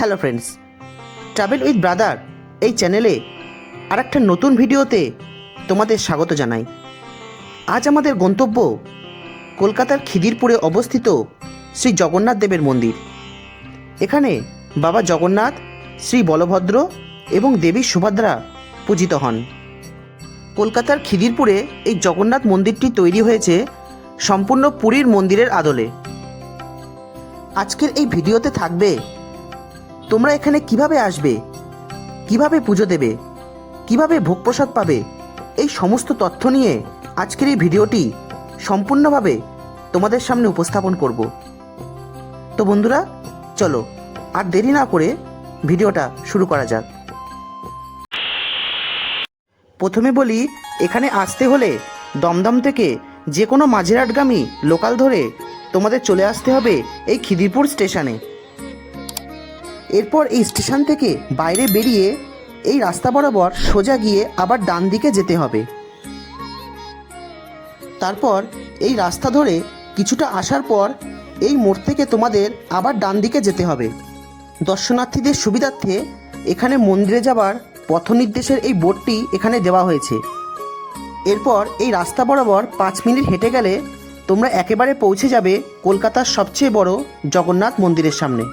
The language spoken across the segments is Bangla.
Hello friends travel with brother এই চ্যানেলে আর একটা নতুন ভিডিওতে তোমাদের স্বাগত জানাই। আজ আমাদের গন্তব্য কলকাতার খিদিরপুরে অবস্থিত শ্রী জগন্নাথ দেবের মন্দির। এখানে বাবা জগন্নাথ, শ্রী বলভদ্র এবং দেবী সুভদ্রা পূজিত হন। কলকাতার খিদিরপুরে এই জগন্নাথ মন্দিরটি তৈরি হয়েছে সম্পূর্ণ পুরীর মন্দিরের আদলে। আজকের এই ভিডিওতে থাকবে তোমরা এখানে কীভাবে আসবে? কীভাবে পুজো দেবে? কীভাবে ভোগ প্রসাদ পাবে? এই সমস্ত তথ্য নিয়ে আজকের এই ভিডিওটি সম্পূর্ণভাবে তোমাদের সামনে উপস্থাপন করব। তো বন্ধুরা, চলো, আর দেরি না করে ভিডিওটা শুরু করা যাক। প্রথমে বলি, এখানে আসতে হলে দমদম থেকে যে কোনো মাঝেরহাটগামী লোকাল ধরে তোমাদের চলে আসতে হবে এই খিদিরপুর স্টেশনে। এরপর এই স্টেশন থেকে বাইরে বেরিয়ে এই রাস্তা বরাবর সোজা গিয়ে আবার ডান দিকে যেতে হবে। তারপর এই রাস্তা ধরে কিছুটা আসার পর এই মোড় থেকে তোমাদের আবার ডান দিকে যেতে হবে। দর্শনার্থীদের সুবিধার্থে এখানে মন্দিরে যাবার পথ নির্দেশের এই বোর্ডটি এখানে দেওয়া হয়েছে। এরপর এই রাস্তা বরাবর পাঁচ মিনিট হেঁটে গেলে তোমরা একেবারে পৌঁছে যাবে কলকাতার সবচেয়ে বড় জগন্নাথ মন্দিরের সামনে।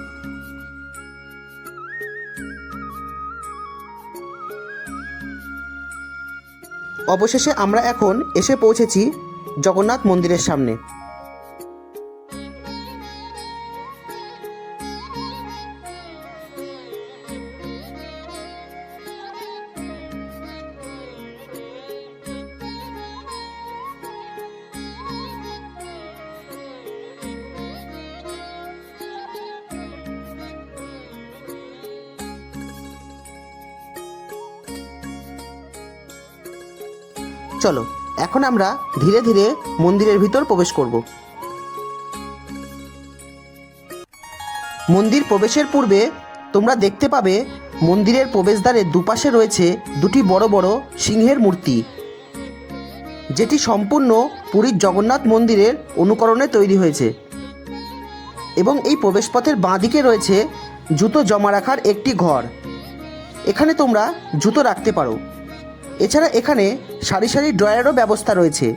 অবশেষে আমরা এখন এসে পৌঁছেছি জগন্নাথ মন্দিরের সামনে। চলো, এখন আমরা ধীরে ধীরে মন্দিরের ভিতর প্রবেশ করব। মন্দির প্রবেশের পূর্বে তোমরা দেখতে পাবে মন্দিরের প্রবেশদ্বারের দুপাশে রয়েছে দুটি বড় বড় সিংহের মূর্তি, যেটি সম্পূর্ণ পুরীর জগন্নাথ মন্দিরের অনুকরণে তৈরি হয়েছে এবং এই প্রবেশপথের বাঁ দিকে রয়েছে জুতো জমা রাখার একটি ঘর। এখানে তোমরা জুতো রাখতে পারো। এছাড়া এখানে সারি সারি ড্রয়ারও ব্যবস্থা রয়েছে।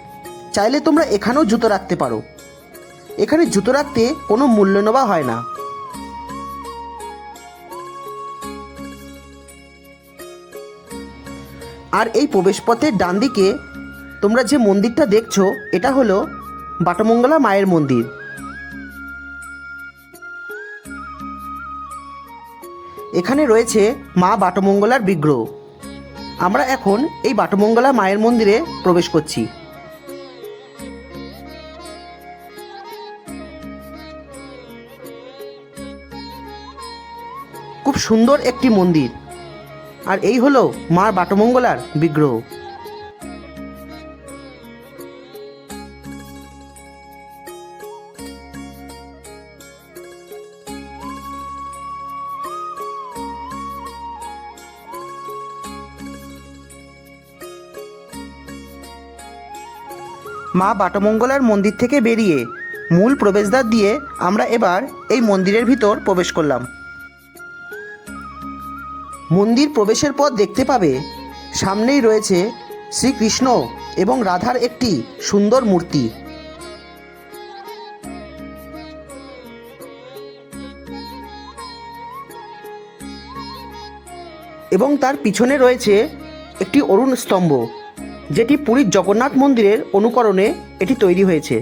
চাইলে তোমরা এখানেও জুতো রাখতে পারো। এখানে জুতো রাখতে কোনো মূল্য নেওয়া হয় না। আর এই প্রবেশপথের ডান দিকে তোমরা যে মন্দিরটা দেখছ, এটা হলো বাটমঙ্গলা মায়ের মন্দির। এখানে রয়েছে মা বাটমঙ্গলার বিগ্রহ। আমরা এখন এই বাটমঙ্গলা মায়ের মন্দিরে প্রবেশ করছি। খুব সুন্দর একটি মন্দির। আর এই হলো মা বাটমঙ্গলার বিগ্রহ। মা বাটমঙ্গলার মন্দির থেকে বেরিয়ে মূল প্রবেশদ্বার দিয়ে আমরা এবার এই মন্দিরের ভিতর প্রবেশ করলাম। মন্দির প্রবেশের পর দেখতে পাবে সামনেই রয়েছে শ্রীকৃষ্ণ এবং রাধার একটি সুন্দর মূর্তি। এবং তার পিছনে রয়েছে একটি অরুণ স্তম্ভ। যেটি পুরীর জগন্নাথ মন্দিরের অনুকরণে এটি তৈরি হয়েছে।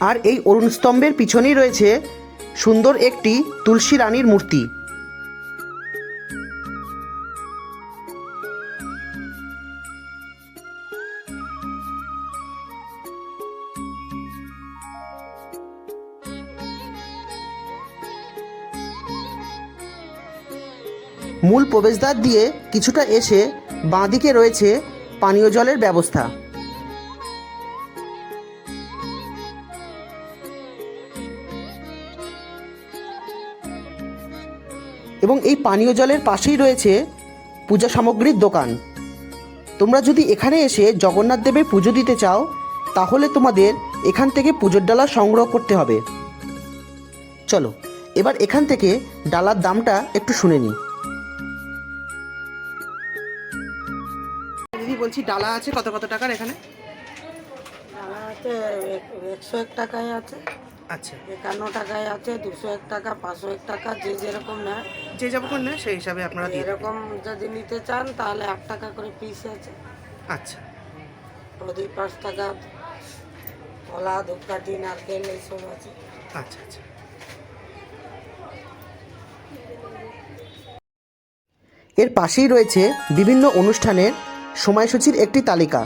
আর এই অরুণ স্তম্ভের পিছনেই রয়েছে সুন্দর একটি তুলসী রানীর মূর্তি। প্রবেশদ্বার দিয়ে কিছুটা এসে বাঁদিকে রয়েছে পানীয় জলের ব্যবস্থা। এবং এই পানীয় জলের পাশেই রয়েছে পূজা সামগ্রীর দোকান। তোমরা যদি এখানে এসে জগন্নাথ দেবের পুজো দিতে চাও, তাহলে তোমাদের এখান থেকে পুজোর ডালা সংগ্রহ করতে হবে। চলো, এবার এখান থেকে ডালার দামটা একটু শুনে নিই। বলছি ডালা আছে কত কত টাকার এখানে? ডালা আছে এক- একশো এক টাকায় আছে। আচ্ছা। একান্ন টাকায় আছে দুশো এক টাকা পাঁচশো এক টাকা যে যেরকম নেয়। যে যখন নেয় সেই হিসাবে আপনারা এরকম যদি নিতে চান তাহলে আট টাকা করে পিস আছে। আচ্ছা। প্রদীপ পাঁচ টাকা কলা ধূপকাঠি নারকেল এইসব আছে। আচ্ছা আচ্ছা। এর পাশেই রয়েছে বিভিন্ন অনুষ্ঠানের সময়সূচির একটি তালিকা।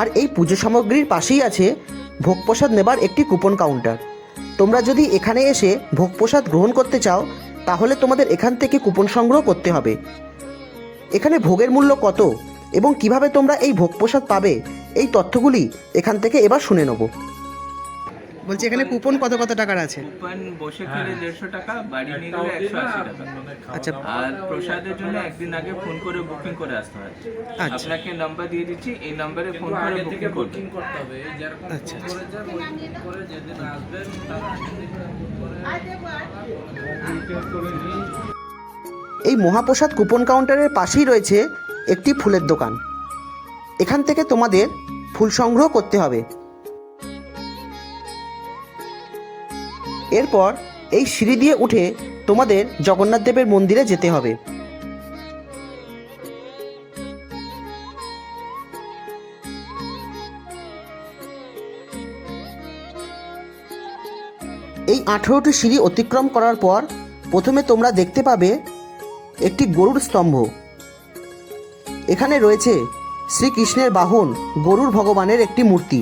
আর এই পুজো সামগ্রীর পাশেই আছে ভোগ প্রসাদ নেবার একটি কুপন কাউন্টার। তোমরা যদি এখানে এসে ভোগ প্রসাদ গ্রহণ করতে চাও, তাহলে তোমাদের এখান থেকে কুপন সংগ্রহ করতে হবে। এখানে ভোগের মূল্য কত এবং কীভাবে তোমরা এই ভোগ প্রসাদ পাবে, এই তথ্যগুলি এখান থেকে এবার শুনে নেব। বলছি এখানে কুপন কত কত টাকার আছে? কুপন বসে খেলে দেড়শো টাকা বাড়ি নিয়ে গেলে একশো আশি টাকা। আচ্ছা আর প্রসাদের জন্য একদিন আগে ফোন করে বুকিং করে আসতে হয়। আচ্ছা। আপনাকে নাম্বার দিয়ে দিচ্ছি এই নাম্বারে ফোন করে বুকিং করবেন আচ্ছা আচ্ছা। এই মহাপ্রসাদ কুপন কাউন্টারের পাশেই রয়েছে একটি ফুলের দোকান। এখান থেকে তোমাদের ফুল সংগ্রহ করতে হবে। এরপর এই সিঁড়ি দিয়ে উঠে তোমাদের জগন্নাথ দেবের মন্দিরে যেতে হবে। এই আঠেরোটি সিঁড়ি অতিক্রম করার পর প্রথমে তোমরা দেখতে পাবে একটি গরুর স্তম্ভ। এখানে রয়েছে শ্রীকৃষ্ণের বাহন গরুর ভগবানের একটি মূর্তি।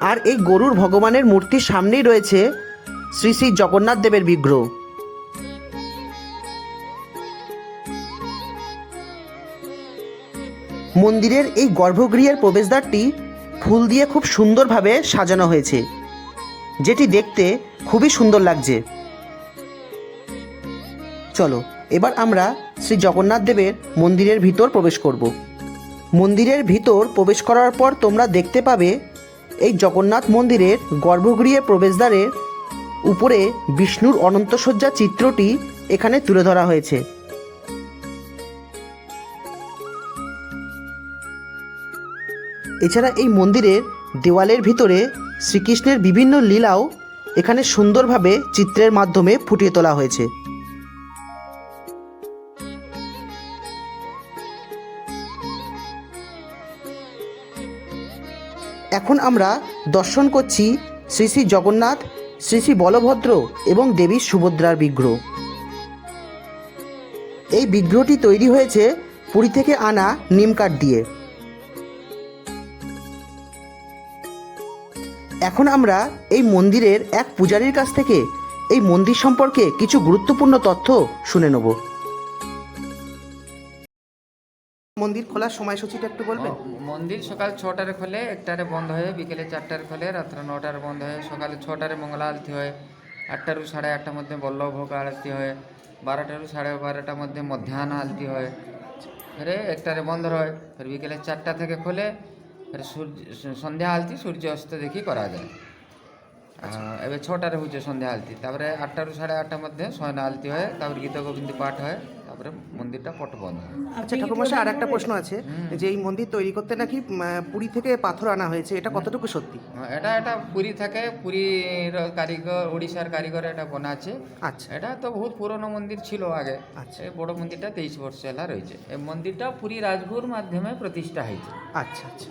আর এই গরুর ভগবানের মূর্তির সামনেই রয়েছে শ্রী শ্রী জগন্নাথ দেবের বিগ্রহ। মন্দিরের এই গর্ভগৃহের প্রবেশদ্বারটি ফুল দিয়ে খুব সুন্দরভাবে সাজানো হয়েছে, যেটি দেখতে খুবই সুন্দর লাগছে। চলো, এবার আমরা শ্রী জগন্নাথ দেবের মন্দিরের ভিতর প্রবেশ করব। মন্দিরের ভিতর প্রবেশ করার পর তোমরা দেখতে পাবে এই জগন্নাথ মন্দিরের গর্ভগৃহের প্রবেশদ্বারের উপরে বিষ্ণুর অনন্তসজ্জা চিত্রটি এখানে তুলে ধরা হয়েছে। এছাড়া এই মন্দিরের দেওয়ালের ভিতরে শ্রীকৃষ্ণের বিভিন্ন লীলাও এখানে সুন্দরভাবে চিত্রের মাধ্যমে ফুটিয়ে তোলা হয়েছে। এখন আমরা দর্শন করছি শ্রী শ্রী জগন্নাথ, শ্রী শ্রী বলভদ্র এবং দেবী সুভদ্রার বিগ্রহ। এই বিগ্রহটি তৈরি হয়েছে পুরী থেকে আনা নিমকাঠ দিয়ে। এখন আমরা এই মন্দিরের এক পূজারীর কাছ থেকে এই মন্দির সম্পর্কে কিছু গুরুত্বপূর্ণ তথ্য শুনে নেব। মন্দির খোলার সময়সূচিটা একটু বলবেন? মন্দির সকাল ছটারে খোলে, একটারে বন্ধ হয় বিকেলে চারটারে খোলে, রাত্রে নটারে বন্ধ হয় সকালে ছটারে মঙ্গলা আরতি হয় আটটারু সাড়ে আটটার মধ্যে বল্লভ ভোগ আরতি হয় বারোটারু সাড়ে বারোটার মধ্যে মধ্যাহ্ন আলতি হয়, ফেরে একটারে বন্ধ হয় ফের বিকেলে চারটা থেকে খোলে, ফের সূর্য সন্ধ্যা আলতি সূর্য অস্ত দেখি করা যায়। এবার ছটারে হচ্ছে সন্ধ্যা আলতি তারপরে আটটারু সাড়ে আটটার মধ্যে শয়ন আলতি হয়, তারপরে গীত গোবিন্দ পাঠ হয় তারপরে মন্দিরটা পট বন্ধ আচ্ছা ঠাকুরমশাই আর একটা প্রশ্ন আছে যে এই মন্দির তৈরি করতে নাকি পুরী থেকে পাথর আনা হয়েছে এটা কতটুকু সত্যি? এটা এটা পুরী থাকে পুরীর কারিগর ওড়িশার কারিগর এটা বনা আছে। আচ্ছা। এটা তো বহুত পুরনো মন্দির ছিল আগে। আচ্ছা। এই বড় মন্দিরটা তেইশ বর্ষ হেলা রয়েছে। এই মন্দিরটা পুরী রাজগুর মাধ্যমে প্রতিষ্ঠা হয়েছে। আচ্ছা আচ্ছা।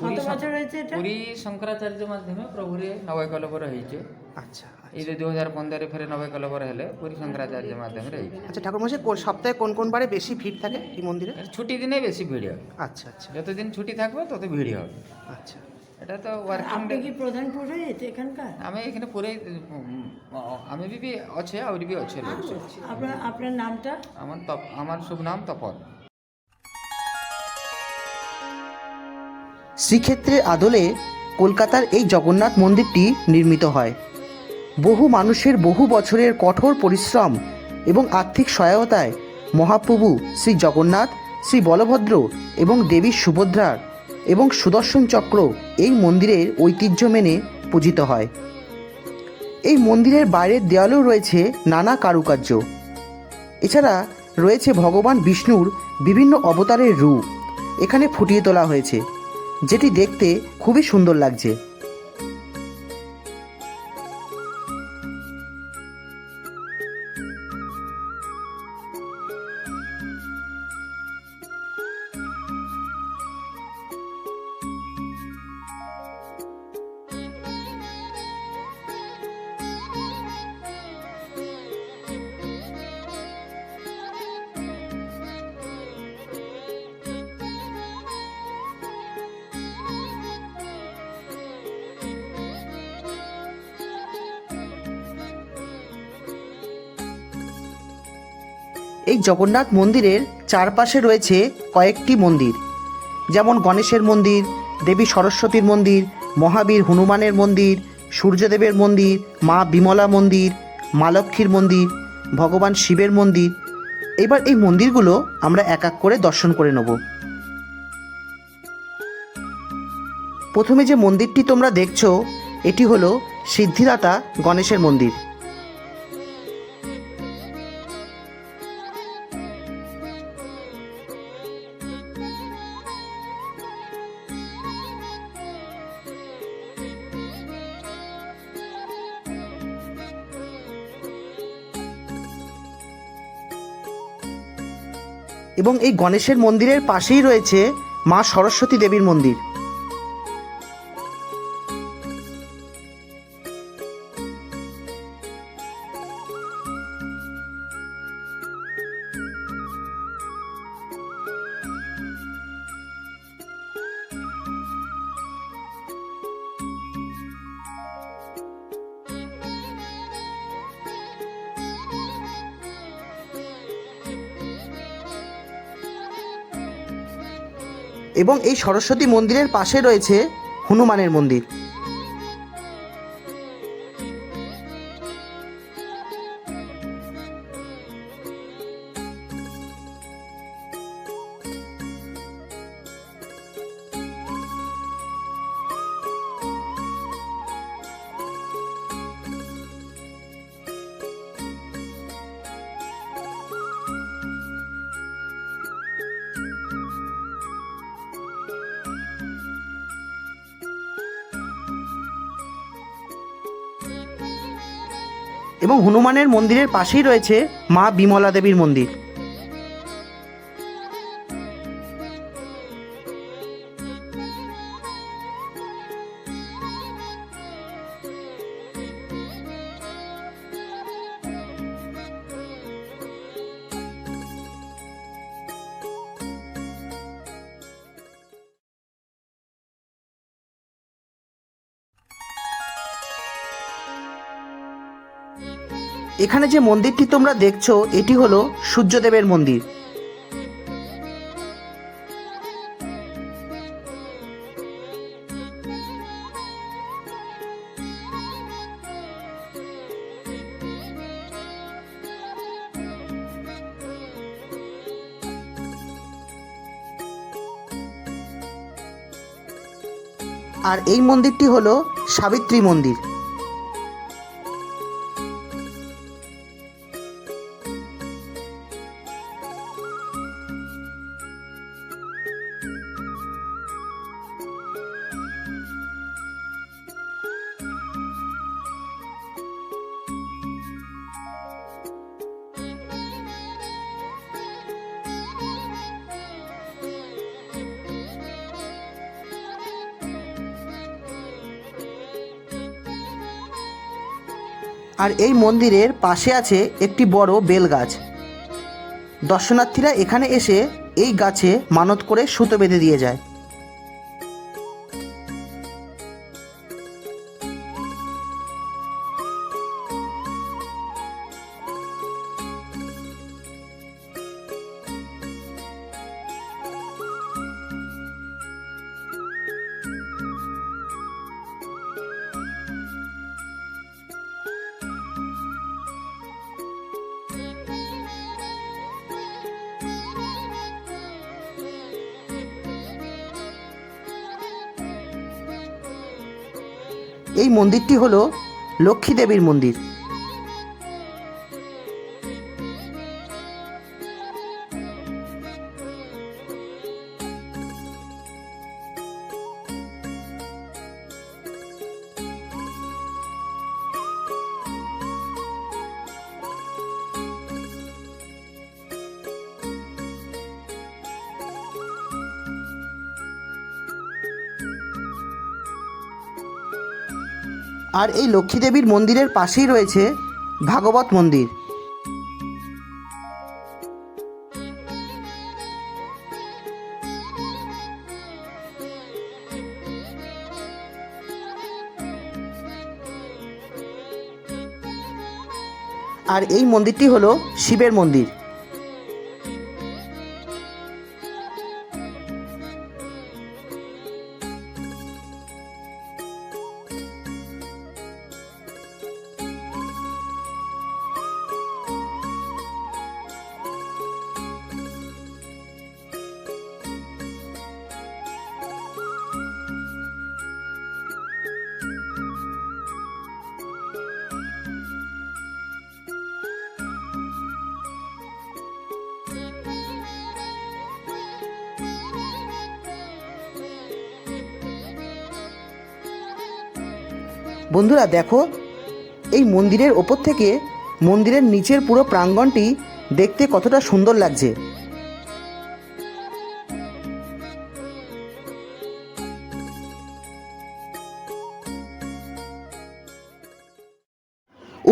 পুরী শঙ্করাচার্য মাধ্যমে প্রভুরে নবকলবর হয়েছে। আচ্ছা এই যে দু হাজার পনেরো ফেরে নবকলবর হলে পুরী শঙ্করাচার্য মাধ্যমে আচ্ছা ঠাকুরমশাই কোন সপ্তাহে কোন কোন বারে বেশি ভিড় থাকে এই মন্দিরে? ছুটি দিনে বেশি ভিড় হবে আচ্ছা আচ্ছা। যতদিন ছুটি থাকবে তত ভিড় হবে আচ্ছা। এটা তো ওয়ার্কিং আপনি কি প্রধান পুরোহিত এখানকার? আমি এখানে পুরে আমি বি আছে আউরি বি আছে আপনার আপনার নামটা? আমার তপ আমার শুভ নাম তপন। শ্রীক্ষেত্রের আদলে কলকাতার এই জগন্নাথ মন্দিরটি নির্মিত হয়। বহু মানুষের বহু বছরের কঠোর পরিশ্রম এবং আর্থিক সহায়তায় মহাপ্রভু শ্রী জগন্নাথ, শ্রী বলভদ্র এবং দেবী সুভদ্রার এবং সুদর্শন চক্র এই মন্দিরের ঐতিহ্য মেনে পূজিত হয়। এই মন্দিরের বাইরের দেয়ালেও রয়েছে নানা কারুকার্য। এছাড়া রয়েছে ভগবান বিষ্ণুর বিভিন্ন অবতারের রূপ। এখানে ফুটিয়ে তোলা হয়েছে, যেটি দেখতে খুবই সুন্দর লাগছে। এই জগন্নাথ মন্দিরের চারপাশে রয়েছে কয়েকটি মন্দির। যেমন গণেশের মন্দির, দেবী সরস্বতীর মন্দির, মহাবীর হনুমানের মন্দির, সূর্যদেবের মন্দির, মা বিমলা মন্দির, মা লক্ষ্মীর মন্দির, ভগবান শিবের মন্দির। এবার এই মন্দিরগুলো আমরা এক এক করে দর্শন করে নেব। প্রথমে যে মন্দিরটি তোমরা দেখছ, এটি হলো সিদ্ধিদাতা গণেশের মন্দির। এবং এই গণেশের মন্দিরের পাশেই রয়েছে মা সরস্বতী দেবীর মন্দির। এবং এই সরস্বতী মন্দিরের পাশে রয়েছে হনুমানের মন্দির। হনুমানের মন্দিরের পাশেই রয়েছে মা বিমলা দেবীর মন্দির। এখানে যে মন্দিরটি তোমরা দেখছ, এটি হলো সূর্যদেবের মন্দির। আর এই মন্দিরটি হলো সাবিত্রী মন্দির। আর এই মন্দিরের পাশে আছে একটি বড় বেল গাছ দর্শনার্থীরা এখানে এসে এই গাছে মানত করে সুতো বেঁধে দিয়ে যায়। এই মন্দিরটি হলো লক্ষ্মী দেবীর মন্দির। আর এই লক্ষ্মী দেবীর মন্দিরের পাশেই রয়েছে ভাগবত মন্দির। আর এই মন্দিরটি হলো শিবের মন্দির। বন্ধুরা দেখো, এই মন্দিরের ওপর থেকে মন্দিরের নিচের পুরো প্রাঙ্গণটি দেখতে কতটা সুন্দর লাগছে।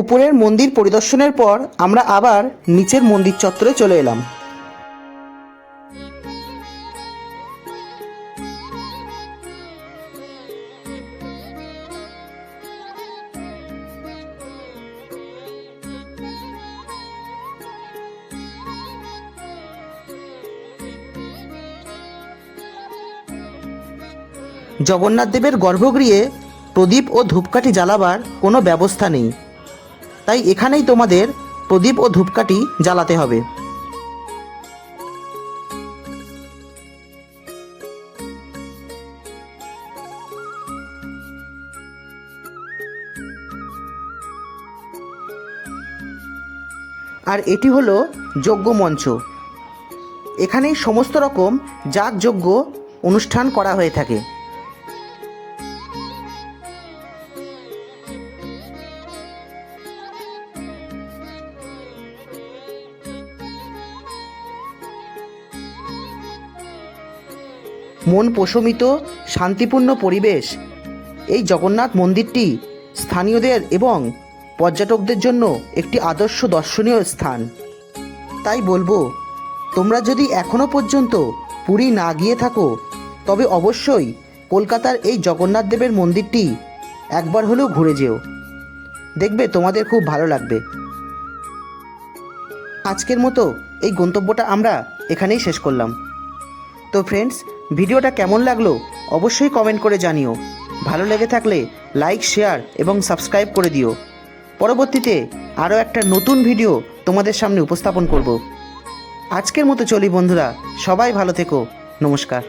উপরের মন্দির পরিদর্শনের পর আমরা আবার নিচের মন্দির চত্বরে চলে এলাম। জগন্নাথ দেবের গর্ভগৃহে প্রদীপ ও ধূপকাঠি জ্বালাবার কোনো ব্যবস্থা নেই। তাই এখানেই তোমাদের প্রদীপ ও ধূপকাঠি জ্বালাতে হবে। আর এটি হলো যজ্ঞ মঞ্চ। এখানেই সমস্ত রকম যাগযজ্ঞ অনুষ্ঠান করা হয়ে থাকে। মন প্রশমিত, শান্তিপূর্ণ পরিবেশ। এই জগন্নাথ মন্দিরটি স্থানীয়দের এবং পর্যটকদের জন্য একটি আদর্শ দর্শনীয় স্থান। তাই বলব, তোমরা যদি এখনও পর্যন্ত পুরী না গিয়ে থাকো, তবে অবশ্যই কলকাতার এই জগন্নাথ দেবের মন্দিরটি একবার হলেও ঘুরে যেও। দেখবে তোমাদের খুব ভালো লাগবে। আজকের মতো এই গন্তব্যটা আমরা এখানেই শেষ করলাম। তো ফ্রেন্ডস ভিডিওটা কেমন লাগল অবশ্যই কমেন্ট করে জানিও। ভালো লেগে থাকলে লাইক শেয়ার এবং সাবস্ক্রাইব করে দিও। পরবর্তীতে আরও একটা নতুন ভিডিও তোমাদের সামনে উপস্থাপন করব। আজকের মতো চলি বন্ধুরা, সবাই ভালো থেকো। নমস্কার।